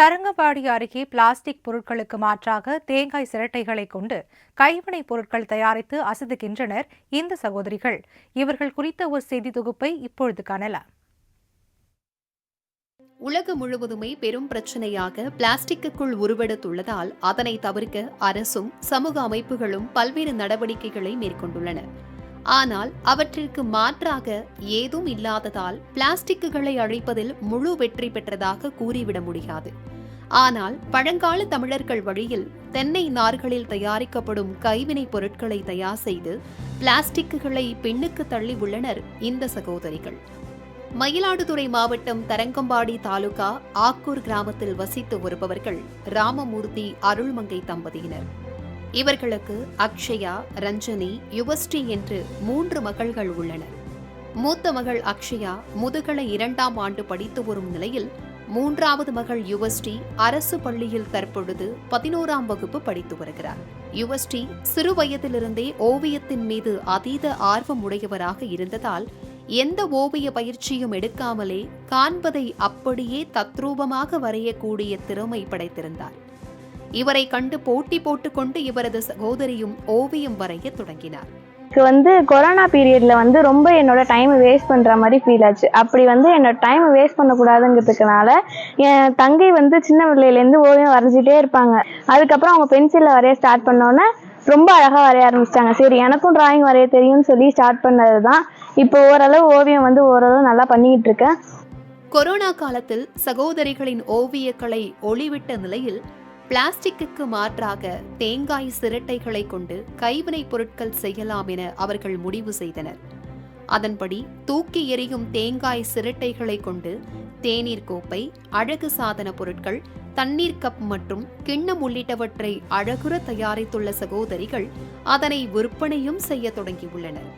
தரங்கம்பாடி அருகே பிளாஸ்டிக் பொருட்களுக்கு மாற்றாக தேங்காய் சிரட்டைகளை கொண்டு கைவினைப் பொருட்கள் தயாரித்து அசதுகின்றனர் இந்த சகோதரிகள். இவர்கள் குறித்த ஒரு செய்தி தொகுப்பை இப்பொழுது காணலாம். உலகம் முழுவதுமே பெரும் பிரச்சனையாக பிளாஸ்டிக்குக்குள் உருவெடுத்துள்ளதால் அதனை தவிர்க்க அரசும் சமூக அமைப்புகளும் பல்வேறு நடவடிக்கைகளை மேற்கொண்டுள்ளன. ஆனால் அவற்றிற்கு மாற்றாக ஏதும் இல்லாததால் பிளாஸ்டிக்குகளை அழிப்பதில் முழு வெற்றி பெற்றதாக கூறிவிட முடியாது. ஆனால் பழங்கால தமிழர்கள் வழியில் தென்னை நார்களில் தயாரிக்கப்படும் கைவினைப் பொருட்களை தயார் செய்து பிளாஸ்டிக்குகளை பின்னுக்கு தள்ளி உள்ளனர் இந்த சகோதரிகள். மயிலாடுதுறை மாவட்டம் தரங்கம்பாடி தாலுகா ஆக்கூர் கிராமத்தில் வசித்து வருபவர்கள் ராமமூர்த்தி அருள்மங்கை தம்பதியினர். இவர்களுக்கு அக்ஷயா ரஞ்சனி யுவஸ்ரீ என்று மூன்று மகள்கள் உள்ளனர். மூத்த மகள் அக்ஷயா முதுகலை இரண்டாம் ஆண்டு படித்து வரும் நிலையில் மூன்றாவது மகள் யுவஸ்ரீ அரசு பள்ளியில் தற்பொழுது பதினோராம் வகுப்பு படித்து வருகிறார். யுவஸ்ரீ சிறு வயதிலிருந்தே ஓவியத்தின் மீது அதீத ஆர்வம் உடையவராக இருந்ததால் எந்த ஓவிய பயிற்சியும் எடுக்காமலே காண்பதை அப்படியே தத்ரூபமாக வரையக்கூடிய திறமை படைத்திருந்தார். இவரை கண்டு போட்டி போட்டுக்கொண்டு இவரது சகோதரியும் ஓவியம் வரைய தொடங்கினார். எனக்கு வந்து கொரோனா பீரியட்ல வந்து ரொம்ப என்னோட டைம் வேஸ்ட் பண்ற மாதிரி ஃபீல் ஆச்சு. அப்படி வந்து என்னோட டைம் வேஸ்ட் பண்ணக்கூடாதுங்கிறதுக்குனால என் தங்கை வந்து சின்ன பிள்ளையிலேருந்து ஓவியம் வரைஞ்சிட்டே இருப்பாங்க. அதுக்கப்புறம் அவங்க பென்சிலில் வரைய ஸ்டார்ட் பண்ணோன்னே ரொம்ப அழகாக வரைய ஆரம்பிச்சிட்டாங்க. சரி எனக்கும் டிராயிங் வரைய தெரியும்னு சொல்லி ஸ்டார்ட் பண்ணது தான் இப்போ ஓரளவு ஓவியம் வந்து ஓரளவு நல்லா பண்ணிக்கிட்டு இருக்கேன். கொரோனா காலத்தில் சகோதரிகளின் ஓவியக்கலை ஒளிவிட்ட நிலையில் பிளாஸ்டிக்கு மாற்றாக தேங்காய் சிரட்டைகளை கொண்டு கைவினைப் பொருட்கள் செய்யலாம் என அவர்கள் முடிவு செய்தனர். அதன்படி தூக்கி எறியும் தேங்காய் சிரட்டைகளை கொண்டு தேநீர் கோப்பை அழகு சாதன பொருட்கள் தண்ணீர் கப் மற்றும் கிண்ணம் உள்ளிட்டவற்றை அழகுற தயாரித்துள்ள சகோதரிகள் அதனை விற்பனையும் செய்ய தொடங்கியுள்ளனர்.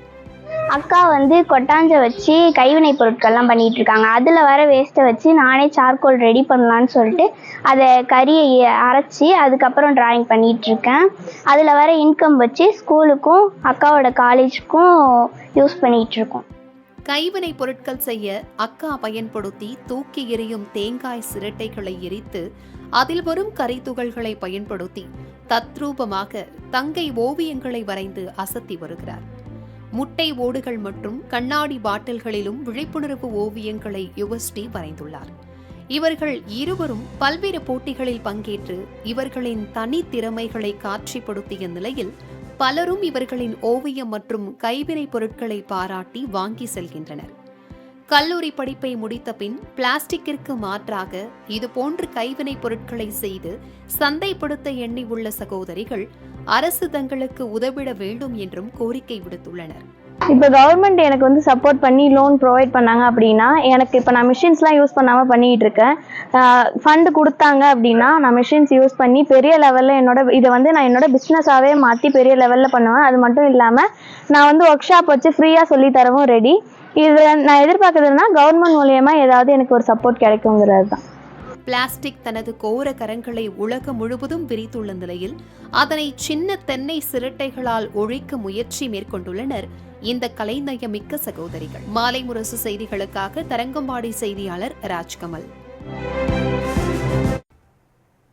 அக்கா வந்து கொட்டாஞ்சை வச்சு கைவினை பொருட்கள்லாம் பண்ணிகிட்ருக்காங்க. இருக்காங்க அதில் வர வேஸ்ட்டை வச்சு நானே சார்கோல் ரெடி பண்ணலான்னு சொல்லிட்டு அதை கறியை அரைச்சி அதுக்கப்புறம் டிராயிங் பண்ணிகிட்ருக்கேன். இருக்கேன் அதில் வர இன்கம் வச்சு ஸ்கூலுக்கும் அக்காவோட காலேஜுக்கும் யூஸ் பண்ணிகிட்ருக்கோம். இருக்கோம் பொருட்கள் செய்ய அக்கா பயன்படுத்தி தூக்கி எறியும் தேங்காய் சிரட்டைகளை எரித்து அதில் வரும் கரித்துகள்களை பயன்படுத்தி தத்ரூபமாக தங்கை ஓவியங்களை வரைந்து அசத்தி வருகிறார். முட்டை ஓடுகள் மற்றும் கண்ணாடி பாட்டில்களிலும் விழிப்புணர்வு ஓவியங்களை யுவஸ்ரீ வரைந்துள்ளார். இவர்கள் இருவரும் பல்வேறு போட்டிகளில் பங்கேற்று இவர்களின் தனித்திறமைகளை காட்சிப்படுத்திய நிலையில் பலரும் இவர்களின் ஓவியம் மற்றும் கைவினைப் பொருட்களை பாராட்டி வாங்கி செல்கின்றனர். கல்லூரி படிப்பை முடித்த பின் பிளாஸ்டிக்கிற்கு மாற்றாக இதுபோன்று கைவினைப் பொருட்களை செய்து சந்தைப்படுத்த எண்ணி உள்ள சகோதரிகள் அரசு தங்களுக்கு உதவிட வேண்டும் என்றும் கோரிக்கை விடுத்துள்ளனர். இப்போ கவர்மெண்ட் எனக்கு வந்து சப்போர்ட் பண்ணி லோன் ப்ரொவைட் பண்ணாங்க அப்படின்னா எனக்கு இப்போ நான் மிஷின்ஸ்லாம் யூஸ் பண்ணாமல் பண்ணிகிட்டு இருக்கேன். ஃபண்டு கொடுத்தாங்க அப்படின்னா நான் மிஷின்ஸ் யூஸ் பண்ணி பெரிய லெவலில் என்னோட இதை வந்து நான் என்னோட பிஸ்னஸாகவே மாற்றி பெரிய லெவலில் பண்ணுவேன். அது மட்டும் இல்லாமல் நான் வந்து ஒர்க் ஷாப் வச்சு ஃப்ரீயாக சொல்லி தரவும் ரெடி இதில் நான் எதிர்பார்க்குறதுனா கவர்மெண்ட் மூலியமாக ஏதாவது எனக்கு ஒரு சப்போர்ட் கிடைக்குங்கிறது தான். பிளாஸ்டிக் தனது கோர கரங்களை உலகம் முழுவதும் விரித்துள்ள நிலையில் அதனை சின்ன தென்னை சிரட்டைகளால் ஒழிக்க முயற்சி மேற்கொண்டுள்ளனர் இந்த கலைநயமிக்க சகோதரிகள். மாலை முரசு செய்திகளுக்காக தரங்கம்பாடி செய்தியாளர் ராஜ்கமல்.